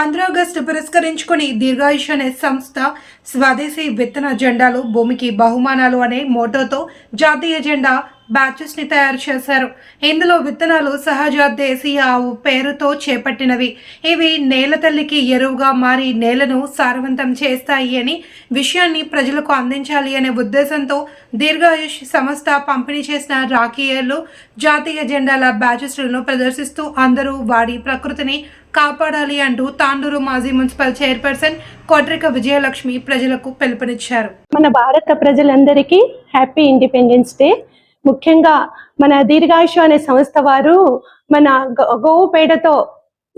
August పురస్కరించుకుని దీర్ఘాయుష్ అనే సంస్థ స్వదేశీ విత్తన జెండాలు భూమికి బహుమానాలు అనే మోటోతో జాతీయ జెండా బ్యాచెస్ని తయారు చేశారు. ఇందులో విత్తనాలు సహజ దేశీయ ఆవు పేరుతో చేపట్టినవి. ఇవి నేల తల్లికి ఎరువుగా మారి నేలను సారవంతం చేస్తాయి అని విషయాన్ని ప్రజలకు అందించాలి అనే ఉద్దేశంతో దీర్ఘాయుష్ సంస్థ పంపిణీ చేసిన రాఖీయర్లు జాతీయ జెండాల బ్యాచెస్లను ప్రదర్శిస్తూ అందరూ వాడి ప్రకృతిని కాపాడాలి అంటూ తాండూరు మాజీ మున్సిపల్ చైర్పర్సన్ కొట్రిక విజయలక్ష్మి ప్రజలకు పిలుపునిచ్చారు. మన భారత ప్రజలందరికీ హ్యాపీ ఇండిపెండెన్స్ డే. ముఖ్యంగా మన దీర్ఘాయుషు అనే సంస్థ వారు మన గో- గోవు పేడతో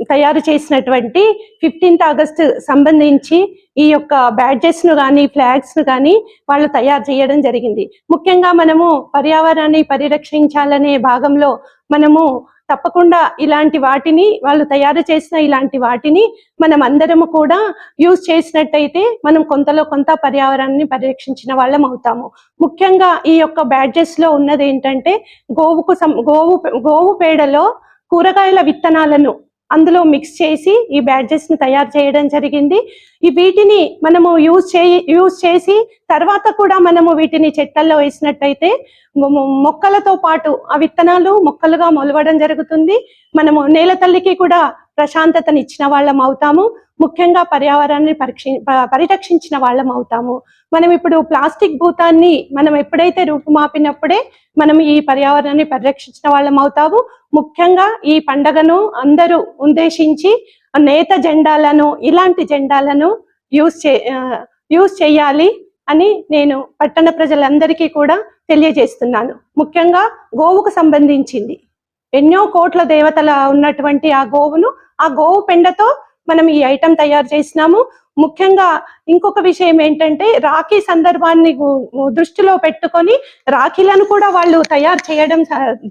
తయారు చేసినటువంటి ఫిఫ్టీన్త్ ఆగస్ట్ సంబంధించి ఈ యొక్క బ్యాడ్జెస్ను కానీ ఫ్లాగ్స్ను కానీ వాళ్ళు తయారు చేయడం జరిగింది. ముఖ్యంగా మనము పర్యావరణాన్ని పరిరక్షించాలనే భాగంలో మనము తప్పకుండా ఇలాంటి వాటిని వాళ్ళు తయారు చేసిన ఇలాంటి వాటిని మనం అందరము కూడా యూజ్ చేసినట్టయితే మనం కొంతలో కొంత పర్యావరణాన్ని పరిరక్షించిన వాళ్ళం అవుతాము. ముఖ్యంగా ఈ యొక్క బ్యాడ్జెస్లో ఉన్నది ఏంటంటే గోవుకు సం- గోవు గోవు పేడలో కూరగాయల విత్తనాలను అందులో మిక్స్ చేసి ఈ బ్యాడ్జెస్ని తయారు చేయడం జరిగింది. ఈ వీటిని మనము యూజ్ చే యూజ్ చేసి తర్వాత కూడా మనము వీటిని చెట్లలో వేసినట్టయితే మొక్కలతో పాటు ఆ విత్తనాలు మొక్కలుగా మొలవడం జరుగుతుంది. మనము నేల తల్లికి కూడా ప్రశాంతతని ఇచ్చిన వాళ్ళం అవుతాము. ముఖ్యంగా పర్యావరణాన్ని పరీక్షి పరిరక్షించిన వాళ్ళం అవుతాము. మనం ఇప్పుడు ప్లాస్టిక్ భూతాన్ని మనం ఎప్పుడైతే రూపుమాపినప్పుడే మనం ఈ పర్యావరణాన్ని పరిరక్షించిన వాళ్ళం అవుతాము. ముఖ్యంగా ఈ పండగను అందరూ ఉద్దేశించి నేత జెండాలను ఇలాంటి జెండాలను యూస్ చే యూజ్ చేయాలి అని నేను పట్టణ ప్రజలందరికీ కూడా తెలియజేస్తున్నాను. ముఖ్యంగా గోవుకు సంబంధించింది. ఎన్నో కోట్ల దేవతల ఉన్నటువంటి ఆ గోవును ఆ గోవు పెండతో మనం ఈ ఐటెం తయారు చేసినాము. ముఖ్యంగా ఇంకొక విషయం ఏంటంటే రాఖీ సందర్భాన్ని దృష్టిలో పెట్టుకొని రాఖీలను కూడా వాళ్ళు తయారు చేయడం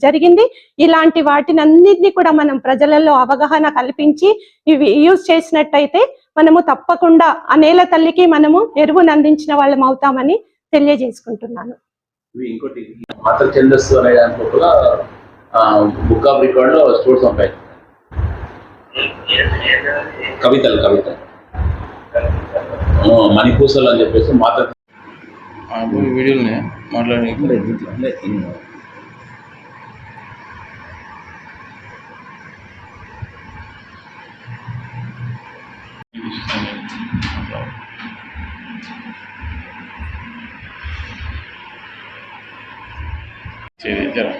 జరిగింది. ఇలాంటి వాటిని అన్నింటినీ కూడా మనం ప్రజలలో అవగాహన కల్పించి ఇవి యూజ్ చేసినట్టయితే మనము తప్పకుండా ఆ నేల తల్లికి మనము ఎరువును అందించిన వాళ్ళం అవుతామని తెలియజేసుకుంటున్నాను. ఇంకోటి మాతృ ఛందస్సు అనే దాంట్లో కూడా బుక్ ఆఫ్ రికార్డ్లో స్టోర్స్ ఉంటాయి. కవితలు కవితలు. మణిపూసలు అని చెప్పేసి మాత వీడియోలు మాట్లాడే. సరే జరా.